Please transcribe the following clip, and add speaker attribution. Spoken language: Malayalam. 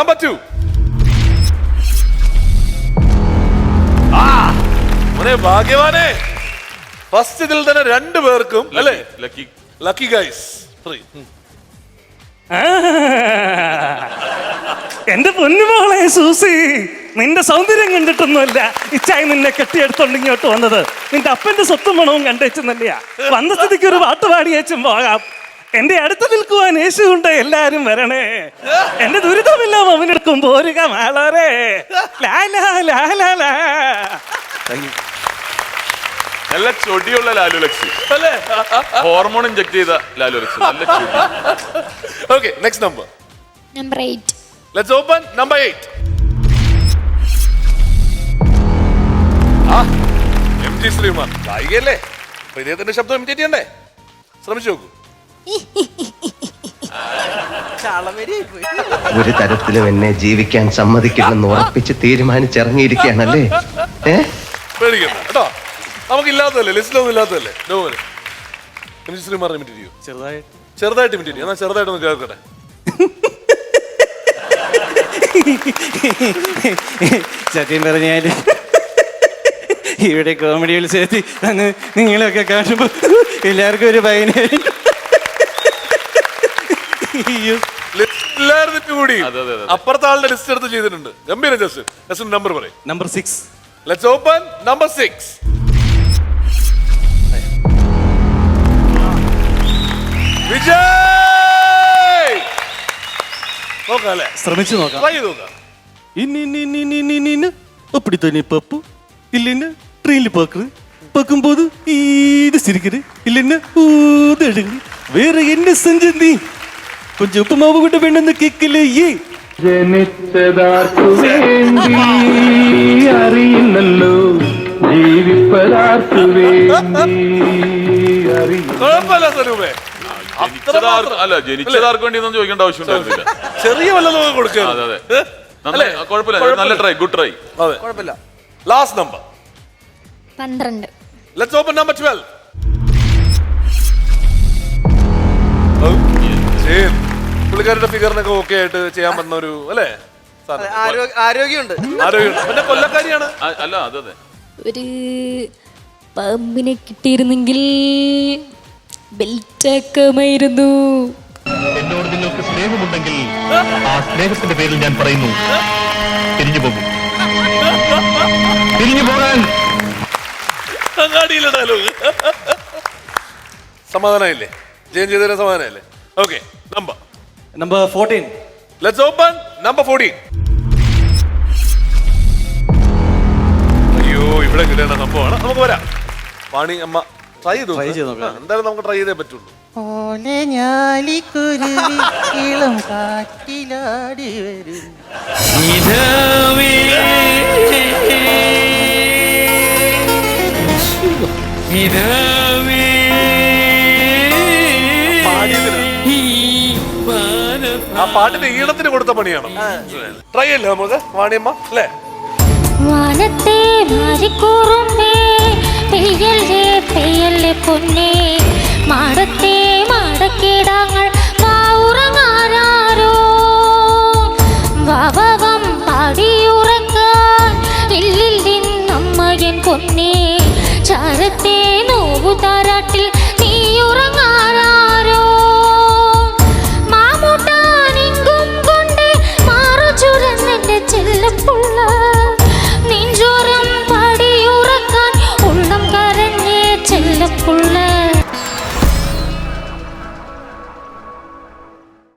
Speaker 1: നമ്പർ ടു ആ മോനെ ഭാഗ്യവാനെ. ഫസ്റ്റ് ഇതിൽ തന്നെ രണ്ടു പേർക്കും അല്ലേ? Lucky lucky
Speaker 2: guys. എന്റെ പൊന്നുമോളെ സൂസി നിന്റെ സൗന്ദര്യം കണ്ടിട്ടൊന്നുമല്ല. ഇച്ചായി നിന്നെ കെട്ടിയെടുത്തോണ്ട് ഇങ്ങോട്ട് വന്നത്. നിന്റെ അപ്പന്റെ സ്വത്തും മണവും കണ്ടേച്ചെന്നല്ലയാ. വന്ന സ്ഥിതിക്ക് ഒരു പാട്ട് പാടിയേച്ചും പോകാം. എന്റെ അടുത്ത് നിൽക്കുവാൻ യേശുണ്ട് എല്ലാരും വരണേ. എന്റെ ദുരിതമെല്ലാം അവനെടുക്കും പോരുക മാളോരെ
Speaker 3: നല്ല ചൊടിയുള്ള ലാലു ലക്ഷ്മി.
Speaker 1: അല്ലേ?
Speaker 3: ഹോർമോൺ ഇഞ്ചക്ട് ചെയ്ത ലാലു ലക്ഷ്മി. നല്ല
Speaker 1: okay next number
Speaker 4: number eight
Speaker 1: let's open number eight ആ എം ജി ശ്രീമാൻ ഗായികയല്ലേ ഇദ്ദേഹത്തിന്റെ ശബ്ദം ഇമിറ്റേറ്റ് ചെയ്യണ്ടേ? ശ്രമിച്ചു നോക്കൂ.
Speaker 5: ഒരു തരത്തിലും എന്നെ ജീവിക്കാൻ സമ്മതിക്കില്ലെന്ന് ഉറപ്പിച്ച് തീരുമാനിച്ചിറങ്ങിയിരിക്കുകയാണല്ലേ? ഏ?
Speaker 1: പേടിക്കണ്ട. കേട്ടോ? നമുക്ക് ഇല്ലാത്തതല്ലേ? ലിസ്റ്റിലൊന്നും ഇല്ലാത്തതല്ലേ ചെയ്യൂ.
Speaker 2: ചെറുതായിട്ട്
Speaker 1: ചെറുതായിട്ട് ചെയ്യും കേൾക്കട്ടെ.
Speaker 2: സത്യം പറഞ്ഞാൽ ഇവിടെ കോമഡി ഉത്സവത്തിൽ അന്ന് നിങ്ങളൊക്കെ കാണുമ്പോ എല്ലാവർക്കും ഒരു പതിനായിരം അയ്യോ
Speaker 1: ലിസ്റ്റിലായിരുന്നിട്ട് കൂടി
Speaker 3: അതെ, അതെ, അതെ.
Speaker 1: അപ്പുറത്തെ ആളുടെ ലിസ്റ്റ് എടുത്ത് ചെയ്തിട്ടുണ്ട് ഗംഭീര ജസ്റ്റ് ജസ്റ്റ് നമ്പർ പറയും
Speaker 2: number six
Speaker 1: let's open number six Vijay നോക്കാം അല്ലേ
Speaker 2: ശ്രമിച്ചു നോക്കാം
Speaker 1: ട്രൈ ചെയ്ത് നോക്കാം
Speaker 2: இன்னின்னு அப்படித்தானே பாப்பு இல்லைன்னா ட்ரெயினில் பார்க்குறது பார்க்கும்போது இது சிரிக்குது இல்லைன்னா ஊது அழுகுது வேற என்ன செஞ்ச நீ கொஞ்சம் உப்பு மாவு கூட வேணும்னு கேட்கலையே
Speaker 6: ജനിച്ചതാർക്കു വേണ്ടി അറിയില്ലല്ലോ ജീവിപ്പതാർക്കു വേണ്ടി അറിയില്ല
Speaker 1: കുഴപ്പമില്ല സ്വരൂപേ
Speaker 3: ജനിച്ചതാർക്ക് അല്ല ജനിച്ചതാർക്ക് വേണ്ടി ഒന്നും ചോദിക്കേണ്ട ആവശ്യം ഉണ്ടായിരുന്നില്ല
Speaker 1: ചെറിയ വല്ലതും കൊടുക്കുക
Speaker 3: അതെ അതെ നന്നായി കുഴപ്പമില്ല നല്ല ട്രൈ ഗുഡ് ട്രൈ
Speaker 1: അതെ കുഴപ്പമില്ല ലാസ്റ്റ് നമ്പർ
Speaker 4: പന്ത്രണ്ട്
Speaker 1: let's open number twelve പുള്ളിക്കാരുടെ ഫിഗറിനൊക്കെ okay ആയിട്ട് ചെയ്യാൻ പറ്റുന്ന ഒരു അല്ലേ? സാധനം.
Speaker 7: ആരോഗ്യ- ആരോഗ്യമുണ്ട്.
Speaker 1: ആരോഗ്യമുണ്ട്. പിന്നെ കൊല്ലക്കാരിയാണ്.
Speaker 3: അല്ല അതെ അതെ.
Speaker 4: ഒരു പാമ്പിനെ കിട്ടിയിരുന്നെങ്കിൽ ബെൽറ്റാക്കാമായിരുന്നു
Speaker 6: എന്നോട് നിങ്ങൾക്ക് സ്നേഹമുണ്ടെങ്കിൽ ആ സ്നേഹത്തിന്റെ പേരിൽ ഞാൻ പറയുന്നു തിരിഞ്ഞു പോകും. തിരിഞ്ഞു പോകാൻ.
Speaker 1: അങ്ങാടിയിലെ ഡയലോഗ് സമാധാനമില്ലേ ജയം ചെയ്തതിന് സമാധാനമില്ലേ okay number
Speaker 2: number fourteen
Speaker 1: let's open number fourteen അയ്യോ ഇവിടെ കിട്ടുന്ന സംഭവമാണ്. നമുക്ക് വരാം. പാണി അമ്മ ട്രൈ ചെയ്തു
Speaker 2: Try ചെയ്ത് നോക്കാം.
Speaker 1: എന്തായാലും നമുക്ക് ട്രൈ ചെയ്തേ പറ്റുള്ളൂ.
Speaker 7: ഓലെ ഞാലിക്കുരുവി ഇളം കാറ്റിലാടി വരും.
Speaker 1: പാടിയതിന് ആ പാട്ടിന്റെ ഈണത്തിന് കൊടുത്ത പണിയാണ്. ട്രൈ അല്ലേ നമുക്ക്? വാണിയമ്മ അല്ലേ?
Speaker 4: വാനത്തെ മാറിക്കൂറുമ്പേ പെയ്യല്ലേ പെയ്യല്ലേ പൊന്നേ. മാടത്തെ മാടക്കിടാങ്ങൾ ഉറങ്ങാനാരോ വവകം പാടിയുറക്കാൻ ഇല്ലില്ലിന്നമ്മയൻ പൊന്നേ. ചാരത്തെ നോവു താരാട്ടിൽ